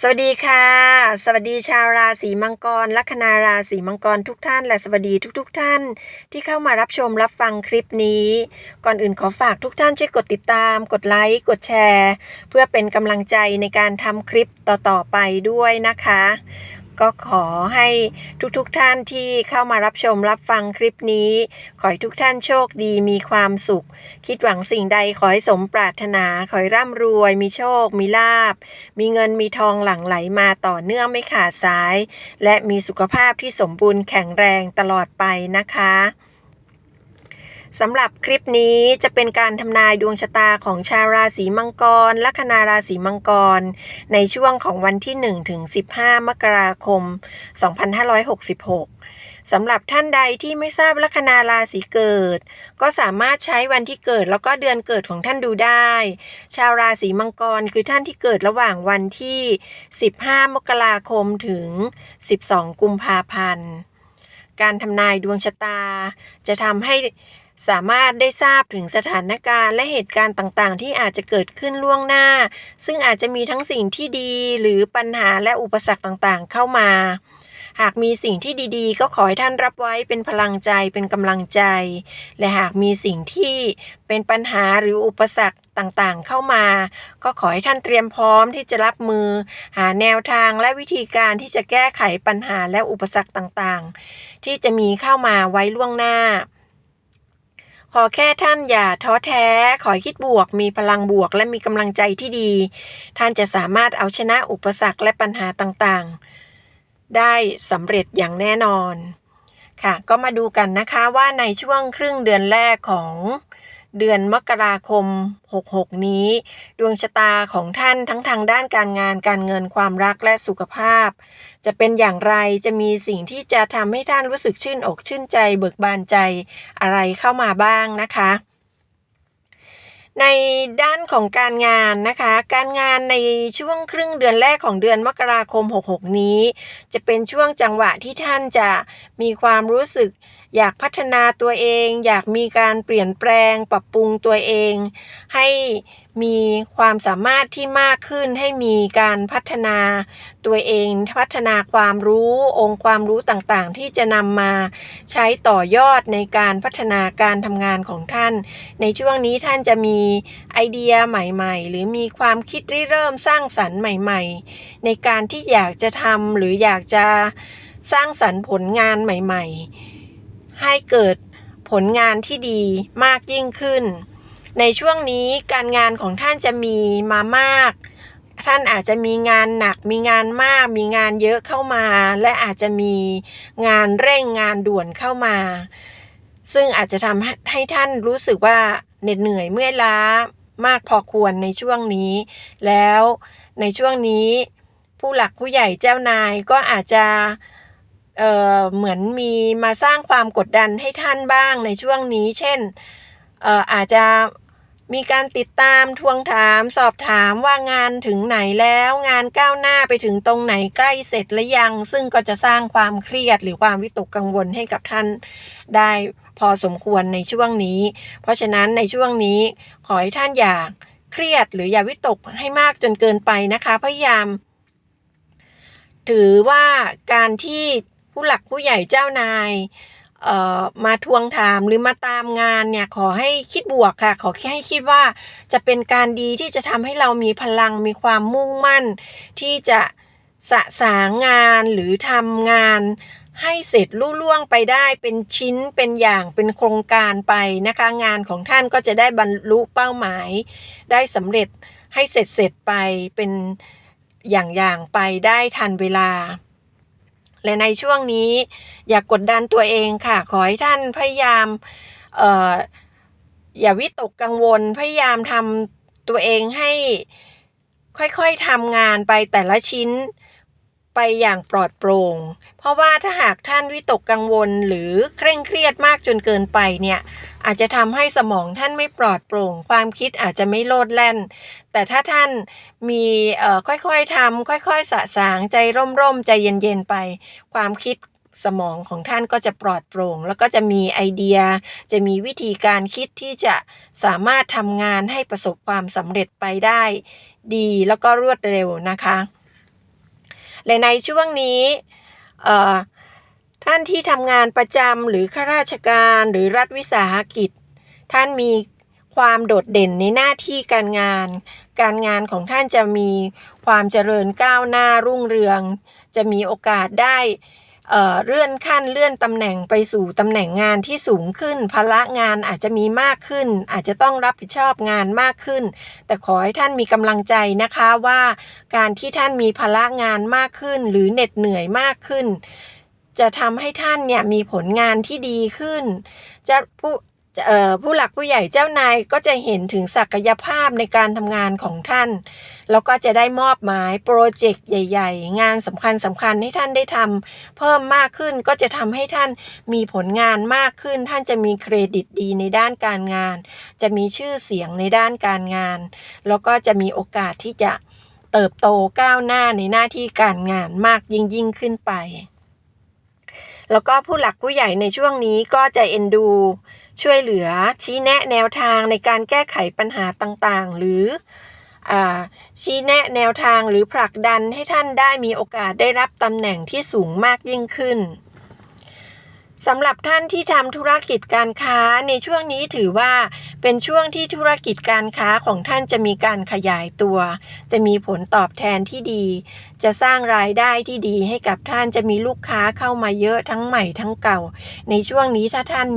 สวัสดีค่ะ สวัสดีชาวราศีมังกร ลัคนาราศีมังกรทุกท่าน และสวัสดีทุกๆทท่าน ที่เข้ามารับชมรับฟังคลิปนี้ ก่อนอื่นขอฝากทุกท่านช่วยกดติดตาม กดไลค์กดแชร์ เพื่อเป็นกำลังใจในการทำคลิปต่อๆไปด้วยนะคะ ก็ขอให้ทุกๆทท่านที่เข้ามารับชมรับฟังคลิปนี้ ขอให้ทุกท่านโชคดีมีความสุข คิดหวังสิ่งใดขอให้สมปรารถนา ขอให้ร่ำรวย มีโชค มีลาบ มีเงินมีทองหลั่งไหลมาต่อเนื่องไม่ขาดสาย และมีสุขภาพที่สมบูรณ์แข็งแรงตลอดไปนะคะ สำหรับคลิปนี้จะเป็นการทำนายดวงชะตาของชาวราศีมังกร ลัคนาราศีมังกร ในช่วงของวันที่1ถึง15 มกราคม 2566 สำหรับท่านใดที่ไม่ทราบลัคนาราศีเกิด ก็สามารถใช้วันที่เกิดแล้วก็เดือนเกิดของท่านดูได้ ชาวราศีมังกรคือท่านที่เกิดระหว่างวันที่ 15 มกราคมถึง 12 กุมภาพันธ์ การทำนายดวงชะตาจะทำให้ สามารถได้ทราบถึงสถานการณ์และเหตุการณ์ต่างๆ ที่อาจจะเกิดขึ้นล่วงหน้า ซึ่งอาจจะมีทั้งสิ่งที่ดีหรือปัญหาและอุปสรรคต่างๆ เข้ามา หากมีสิ่งที่ดีๆ ก็ขอให้ท่านรับไว้เป็นพลังใจเป็นกำลังใจ และหากมีสิ่งที่เป็นปัญหาหรืออุปสรรคต่างๆ เข้ามา ก็ขอให้ท่านเตรียมพร้อมที่จะรับมือ หาแนวทางและวิธีการที่จะแก้ไขปัญหาและอุปสรรคต่างๆ ที่จะมีเข้ามาไว้ล่วงหน้า อแค่ท่านอย่าท้อแท้ ขอคิดบวก มีพลังบวก และมีกำลังใจที่ดี ท่านจะสามารถเอาชนะอุปสรรคและปัญหาต่างๆ ได้สำเร็จอย่างแน่นอน ค่ะ ก็มาดูกันนะคะว่าในช่วงครึ่งเดือนแรกของ เดือนมกราคม 66 นี้ ดวงชะตาของท่านทั้งทางด้านการงานการเงินความรักและสุขภาพ จะเป็นอย่างไรจะมีสิ่งที่จะทำให้ท่านรู้สึกชื่นอกชื่นใจ เบิกบานใจอะไรเข้ามาบ้างนะคะในด้านของการงานนะคะ การงานในช่วงครึ่งเดือนแรกของเดือนมกราคม 66 นี้ จะเป็นช่วงจังหวะที่ท่านจะมีความรู้สึก อยากพัฒนาตัวเอง อยากมีการเปลี่ยนแปลงปรับปรุงตัวเอง ให้มีความสามารถที่มากขึ้น ให้มีการพัฒนาตัวเอง พัฒนาความรู้องค์ความรู้ต่างๆ ที่จะนำมาใช้ต่อยอดในการพัฒนาการทำงานของท่าน ในช่วงนี้ท่านจะมีไอเดียใหม่ๆ หรือมีความคิดริเริ่มสร้างสรรค์ใหม่ ๆ ในการที่อยากจะทำหรืออยากจะสร้างสรรค์ผลงานใหม่ ๆ ให้เกิดผลงานที่ดีมากยิ่งขึ้น ในช่วงนี้การงานของท่านจะมีมามาก ท่านอาจจะมีงานหนัก มีงานมาก มีงานเยอะเข้ามา และอาจจะมีงานเร่งงานด่วนเข้ามา ซึ่งอาจจะทำให้ท่านรู้สึกว่าเหน็ดเหนื่อยเมื่อยล้ามากพอควรในช่วงนี้ แล้วในช่วงนี้ ผู้หลักผู้ใหญ่เจ้านายก็อาจจะ เอ่อเหมือนมีมาสร้างความกดดันให้ท่านบ้างในช่วงนี้ เช่นเอ่ออาจจะมีการติดตามทวงถาม สอบถามว่างานถึงไหนแล้ว งานก้าวหน้าไปถึงตรงไหนใกล้เสร็จหรือยัง ซึ่งก็จะสร้างความเครียดหรือความวิตกกังวลให้กับท่านได้พอสมควรในช่วงนี้ เพราะฉะนั้นในช่วงนี้ขอให้ท่านอย่าเครียดหรืออย่าวิตกให้มากจนเกินไปนะคะ พยายาม ถือว่าการที่ ผู้หลักผู้ใหญ่เจ้านายมาทวงถามหรือมาตามงานเนี่ยขอให้คิดบวกค่ะ ขอแค่ให้คิดว่าจะเป็นการดีที่จะทำให้เรามีพลังมีความมุ่งมั่น ที่จะสะสางงานหรือทำงานให้เสร็จลุล่วงไปได้เป็นชิ้นเป็นอย่างเป็นโครงการไปนะคะ งานของท่านก็จะได้บรรลุเป้าหมาย ได้สำเร็จให้เสร็จเสร็จไปเป็นอย่างๆไปได้ทันเวลา และในช่วงนี้ อย่ากกดดันตัวเองค่ะ ขอให้ท่านพยายามเอ่ออย่าวิตกกังวลพยายามทำตัวเองให้ค่อยๆทำงานไปแต่ละชิ้น ไปอย่างปลอดโปร่ง เพราะว่าถ้าหากท่านวิตกกังวลหรือเคร่งเครียดมากจนเกินไปเนี่ยอาจจะทำให้สมองท่านไม่ปลอดโปร่ง ความคิดอาจจะไม่โลดแล่น แต่ถ้าท่านมีค่อยๆทำค่อยๆสะสางใจร่มๆ ใจเย็นๆไป ความคิดสมองของท่านก็จะปลอดโปร่ง แล้วก็จะมีไอเดีย จะมีวิธีการคิดที่จะสามารถทำงานให้ประสบความสำเร็จไปได้ ดีแล้วก็รวดเร็วนะคะ และในช่วงนี้ท่านที่ทำงานประจำหรือข้าราชการหรือรัฐวิสาหกิจ ท่านมีความโดดเด่นในหน้าที่การงาน การงานของท่านจะมีความเจริญก้าวหน้ารุ่งเรือง จะมีโอกาสได้ เเลื่อนขั้นเลื่อนตำแหน่งไปสู่ตำแหน่งงานที่สูงขึ้นภาระงานอาจจะมีมากขึ้น อาจจะต้องรับผิดชอบงานมากขึ้น แต่ขอให้ท่านมีกำลังใจนะคะว่า การที่ท่านมีภาระงานมากขึ้น หรือเหน็ดเหนื่อยมากขึ้น จะทำให้ท่านเนี่ยมีผลงานที่ดีขึ้น จะผู้ ผู้หลักผู้ใหญ่เจ้านายก็จะเห็นถึงศักยภาพในการทำงานของท่าน แล้วก็จะได้มอบหมายโปรเจกต์ใหญ่ ๆ งานสำคัญสำคัญให้ท่านได้ทำเพิ่มมากขึ้นก็จะทำให้ท่านมีผลงานมากขึ้น ท่านจะมีเครดิตดีในด้านการงาน จะมีชื่อเสียงในด้านการงาน แล้วก็จะมีโอกาสที่จะเติบโตก้าวหน้าในหน้าที่การงานมากยิ่งยิ่งขึ้นไป แล้วก็ผู้หลักผู้ใหญ่ในช่วงนี้ก็จะเอ็นดู ช่วยเหลือชี้แนะแนวทางในการแก้ไขปัญหาต่างๆ หรืออชี้แนะแนวทางหรือผลักดันให้ท่านได้มีโอกาสได้รับตำแหน่งที่สูงมากยิ่งขึ้น สำหรับท่านที่ทำธุรกิจการค้าในช่วงนี้ถือว่าเป็นช่วงที่ธุรกิจการค้าของท่านจะมีการขยายตัว จะมีผลตอบแทนที่ดี จะสร้างรายได้ที่ดีให้กับท่านจะมีลูกค้าเข้ามาเยอะทั้งใหม่ทั้งเก่า ในช่วงนี้ถ้าท่าน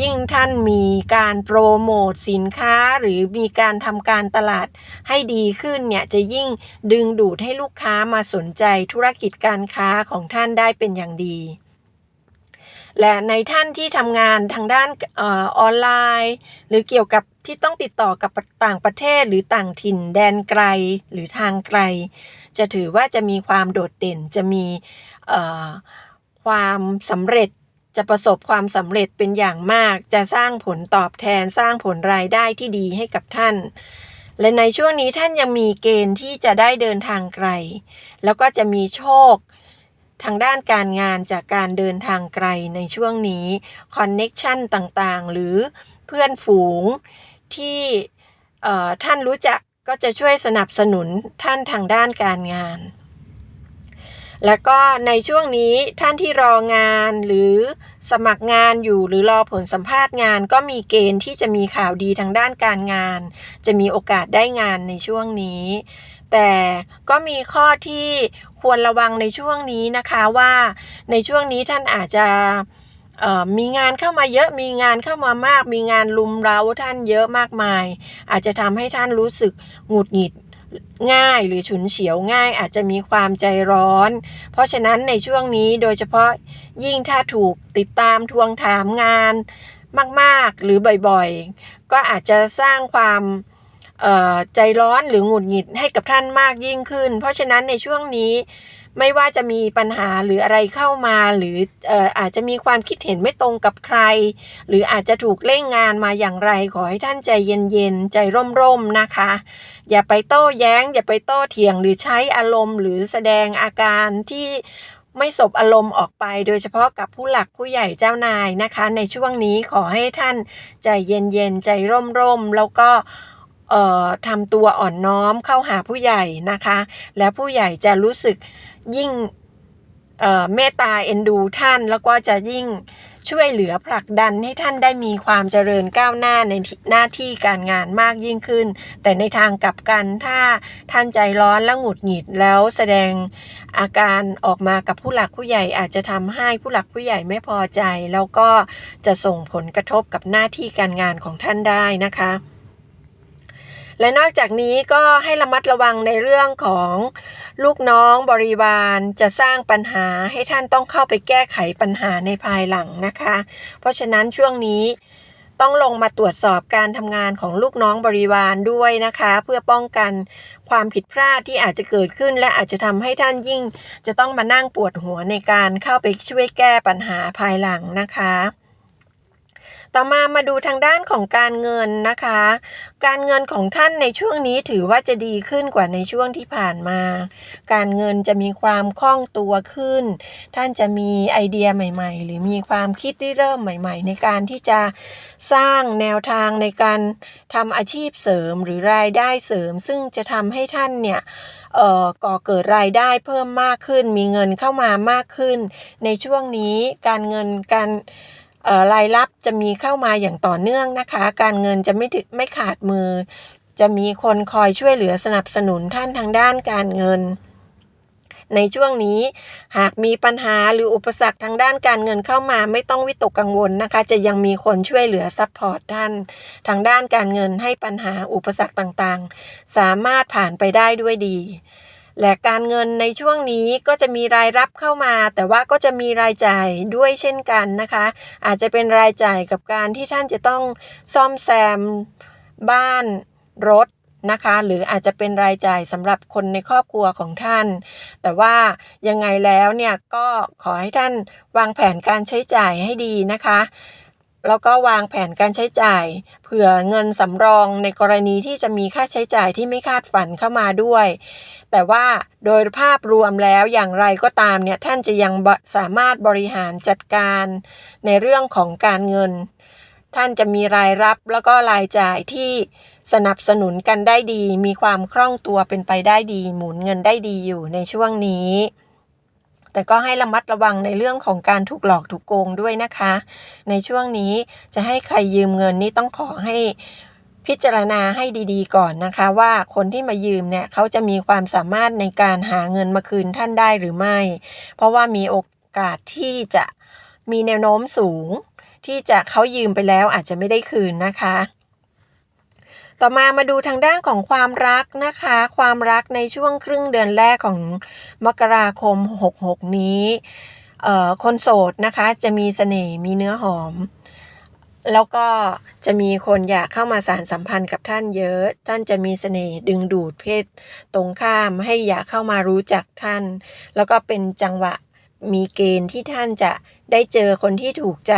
ยิ่งท่านมีการโปรโมทสินค้าหรือมีการทำการตลาดให้ดีขึ้นเนี่ยจะยิ่งดึงดูดให้ลูกค้ามาสนใจธุรกิจการค้าของท่านได้เป็นอย่างดี และในท่านที่ทำงานทางด้านออนไลน์ หรือเกี่ยวกับที่ต้องติดต่อกับต่างประเทศหรือต่างถิ่นแดนไกลหรือทางไกล จะถือว่าจะมีความโดดเด่นจะมีความสำเร็จจะประสบความสำเร็จเป็นอย่างมาก จะสร้างผลตอบแทนสร้างผลรายได้ที่ดีให้กับท่าน และในช่วงนี้ท่านยังมีเกณฑ์ที่จะได้เดินทางไกล แล้วก็จะมีโชค ทางด้านการงานจากการเดินทางไกลในช่วงนี้คอนเน็ชันต่างๆ หรือเพื่อนฝูงที่ท่านรู้จักก็จะช่วยสนับสนุนท่านทางด้านการงาน แล้วก็ในช่วงนี้ท่านที่รองานหรือสมัครงานอยู่หรือรอผลสัมภาษณ์งาน ก็มีเกณฑ์ที่จะมีข่าวดีทางด้านการงาน จะมีโอกาสได้งานในช่วงนี้ แต่ก็มีข้อที่ควรระวังในช่วงนี้นะคะว่าในช่วงนี้ท่านอาจจะมีงานเข้ามาเยอะมีงานเข้ามามาก มีงานลุมเร้าท่านเยอะมากมาย อาจจะทำให้ท่านรู้สึกหงุดหงิดง่ายหรือฉุนเฉียวง่ายอาจจะมีความใจร้อน เพราะฉะนั้นในช่วงนี้โดยเฉพาะยิ่งถ้าถูกติดตามทวงถามงานมาก ๆ หรือบ่อยๆ ก็อาจจะสร้างความ ใจร้อนหรือหงุดหงิดให้กับท่านมากยิ่งขึ้น เพราะฉะนั้นในช่วงนี้ไม่ว่าจะมีปัญหาหรืออะไรเข้ามาหรืออาจจะมีความคิดเห็นไม่ตรงกับใคร หรืออาจจะถูกเร่งงานมาอย่างไรขอให้ท่านใจเย็นๆ ใจร่มๆนะคะ อย่าไปโต้แย้ง อย่าไปโต้เถียงหรือใช้อารมณ์ หรือแสดงอาการที่ไม่สบอารมณ์ออกไป โดยเฉพาะกับผู้หลักผู้ใหญ่เจ้านายนะคะ ในช่วงนี้ขอให้ท่านใจเย็นๆ ใจร่มๆ แล้วก็ ทำตัวอ่อนน้อมเข้าหาผู้ใหญ่นะคะ และผู้ใหญ่จะรู้สึกยิ่งเอ่อเมตตาเอ็นดูท่านแล้วก็จะยิ่งช่วยเหลือผลักดันให้ท่านได้มีความเจริญก้าวหน้าในหน้าที่การงานมากยิ่งขึ้น แต่ในทางกลับกันถ้าท่านใจร้อนและหงุดหงิดแล้วแสดงอาการออกมากับผู้หลักผู้ใหญ่อาจจะทำให้ผู้หลักผู้ใหญ่ไม่พอใจ แล้วก็จะส่งผลกระทบกับหน้าที่การงานของท่านได้นะคะ และนอกจากนี้ก็ให้ระมัดระวังในเรื่องของลูกน้องบริวารจะสร้างปัญหาให้ท่านต้องเข้าไปแก้ไขปัญหาในภายหลังนะคะ เพราะฉะนั้นช่วงนี้ต้องลงมาตรวจสอบการทำงานของลูกน้องบริวารด้วยนะคะ เพื่อป้องกันความผิดพลาดที่อาจจะเกิดขึ้น และอาจจะทำให้ท่านยิ่ง จะต้องมานั่งปวดหัวในการเข้าไปช่วยแก้ปัญหาภายหลังนะคะ ต่อมามาดูทางด้านของการเงินนะคะ การเงินของท่านในช่วงนี้ถือว่าจะดีขึ้นกว่าในช่วงที่ผ่านมา การเงินจะมีความคล่องตัวขึ้น ท่านจะมีไอเดียใหม่ ๆ หรือมีความคิดริเริ่มใหม่ ๆ ในการที่จะสร้างแนวทางในการทำอาชีพเสริมหรือรายได้เสริม ซึ่งจะทำให้ท่านเนี่ยเอ่อก่อเกิดรายได้เพิ่มมากขึ้น มีเงินเข้ามามากขึ้น ในช่วงนี้การเงินการ รายรับจะมีเข้ามาอย่างต่อเนื่องนะคะ การเงินจะไม่ถึไม่ขาดมือ จะมีคนคอยช่วยเหลือสนับสนุนท่านทางด้านการเงิน ในช่วงนี้หากมีปัญหาหรืออุปสรรคทางด้านการเงินเข้ามาไม่ต้องวิตกกังวลนะคะ จะยังมีคนช่วยเหลือซัพพอร์ตท่านทางด้านการเงินให้ปัญหาอุปสรรคต่างๆ สามารถผ่านไปได้ด้วยดี และการเงินในช่วงนี้ก็จะมีรายรับเข้ามา แต่ว่าก็จะมีรายจ่ายด้วยเช่นกันนะคะ อาจจะเป็นรายจ่ายกับการที่ท่านจะต้องซ่อมแซมบ้านรถนะคะ หรืออาจจะเป็นรายจ่ายสำหรับคนในครอบครัวของท่าน แต่ว่ายังไงแล้วเนี่ยก็ขอให้ท่านวางแผนการใช้จ่ายให้ดีนะคะ แล้วก็วางแผนการใช้จ่าย เผื่อเงินสำรองในกรณีที่จะมีค่าใช้จ่ายที่ไม่คาดฝันเข้ามาด้วย แต่ว่าโดยภาพรวมแล้วอย่างไรก็ตามเนี่ยท่านจะยังสามารถบริหารจัดการในเรื่องของการเงิน ท่านจะมีรายรับแล้วก็รายจ่ายที่สนับสนุนกันได้ดี มีความคล่องตัวเป็นไปได้ดี หมุนเงินได้ดีอยู่ในช่วงนี้ แต่ก็ให้ระมัดระวังในเรื่องของการถูกหลอกถูกโกงด้วยนะคะ ในช่วงนี้จะให้ใครยืมเงินนี่ต้องขอให้พิจารณาให้ดีๆก่อนนะคะ ว่าคนที่มายืมเนี่ยเขาจะมีความสามารถในการหาเงินมาคืนท่านได้หรือไม่ เพราะว่ามีโอกาสที่จะมีแนวโน้มสูง ที่จะเขายืมไปแล้วอาจจะไม่ได้คืนนะคะ ต่อมามาดูทางด้านของความรักนะคะ ความรักในช่วงครึ่งเดือนแรกของมกราคม 66 นี้คนโสดนะคะจะมีเสน่ห์มีเนื้อหอม แล้วก็จะมีคนอยากเข้ามาสารสัมพันธ์กับท่านเยอะ ท่านจะมีเสน่ห์ดึงดูดเพศตรงข้ามให้อยากเข้ามารู้จักท่าน แล้วก็เป็นจังหวะ มีเกณฑ์ที่ท่านจะได้เจอคนที่ถูกใจ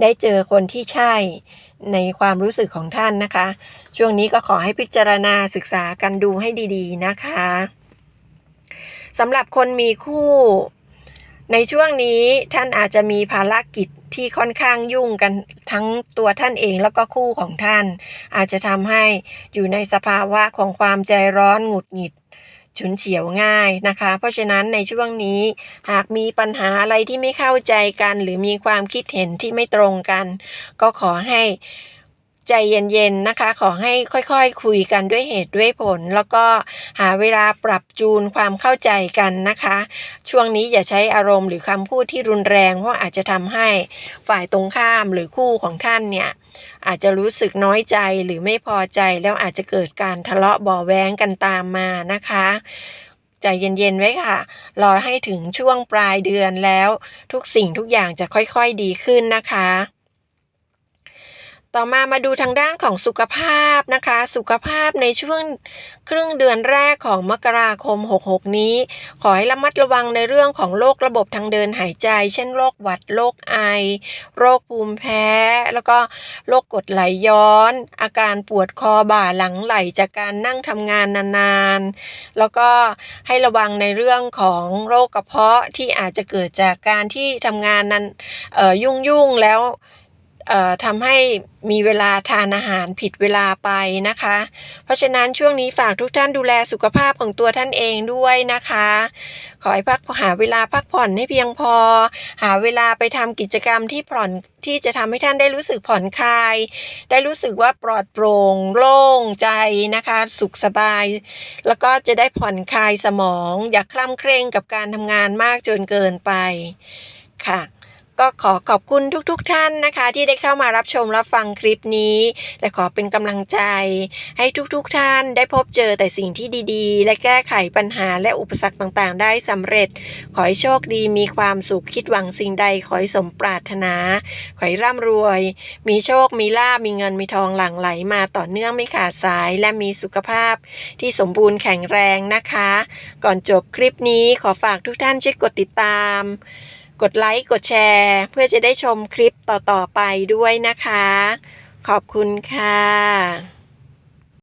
ได้เจอคนที่ใช่ ในความรู้สึกของท่านนะคะ ช่วงนี้ก็ขอให้พิจารณาศึกษากันดูให้ดีๆนะคะสำหรับคนมีคู่ ในช่วงนี้ท่านอาจจะมีภารกิจที่ค่อนข้างยุ่งกันทั้งตัวท่านเองแล้วก็คู่ของท่าน อาจจะทำให้อยู่ในสภาวะของความใจร้อนหงุดหงิด ฉุนเฉียวง่ายนะคะ เพราะฉะนั้นในช่วงนี้ หากมีปัญหาอะไรที่ไม่เข้าใจกัน หรือมีความคิดเห็นที่ไม่ตรงกัน ก็ขอให้ใจเย็นๆนะคะ ขอให้ค่อยๆคคุยกันด้วยเหตุด้วยผล แล้วก็หาเวลาปรับจูนความเข้าใจกันนะคะ ช่วงนี้อย่าใช้อารมณ์หรือคำพูดที่รุนแรงเพราะอาจจะทำให้ฝ่ายตรงข้ามหรือคู่ของท่านเนี่ย อาจจะรู้สึกน้อยใจหรือไม่พอใจแล้วอาจจะเกิดการทะเลาะบ่อแว้งกันตามมานะคะใจเย็นๆไว้ค่ะ รอให้ถึงช่วงปลายเดือนแล้ว ทุกสิ่งทุกอย่างจะค่อยๆดีขึ้นนะคะ ต่อมามาดูทางด้านของสุขภาพนะคะ สุขภาพในช่วงครึ่งเดือนแรกของมกราคม 66 นี้ ขอให้ระมัดระวังในเรื่องของโรคระบบทางเดินหายใจ เช่นโรคหวัดโรคไอ โรคภูมิแพ้ แล้วก็โรคกดไหลย้อน อาการปวดคอบ่าหลังไหลจากการนั่งทำงานนานๆ แล้วก็ให้ระวังในเรื่องของโรคกระเพาะที่อาจจะเกิดจากการที่ทำงานนั้นยุ่งๆแล้ว ทำให้มีเวลาทานอาหารผิดเวลาไปนะคะ เพราะฉะนั้นช่วงนี้ฝากทุกท่านดูแลสุขภาพของตัวท่านเองด้วยนะคะ ขอให้พักหาเวลาพักผ่อนให้เพียงพอ หาเวลาไปทำกิจกรรมที่ผ่อนที่จะทำให้ท่านได้รู้สึกผ่อนคลาย ได้รู้สึกว่าปลอดโปร่งโล่งใจนะคะ สุขสบาย แล้วก็จะได้ผ่อนคลายสมอง อย่าคล่ำเคร่งกับการทำงานมากจนเกินไปค่ะ ก็ขอขอบคุณทุกๆทท่านนะคะ ที่ได้เข้ามารับชมรับฟังคลิปนี้ และขอเป็นกำลังใจ ให้ทุกๆทท่านได้พบเจอแต่สิ่งที่ดีๆ และแก้ไขปัญหาและอุปสรรคต่างๆ ได้สำเร็จ ขอให้โชคดีมีความสุขคิดหวังสิ่งใดขอให้สมปรารถนา ขอให้ร่ำรวย มีโชคมีลาบมีเงินมีทองหลั่งไหลมาต่อเนื่องไม่ขาดสายและมีสุขภาพ ที่สมบูรณ์แข็งแรงนะคะ ก่อนจบคลิปนี้ขอฝากทุกท่านช่วยกดติดตาม กดไลค์กดแชร์ เพื่อจะได้ชมคลิปต่อๆไปด้วยนะคะ ขอบคุณค่ะ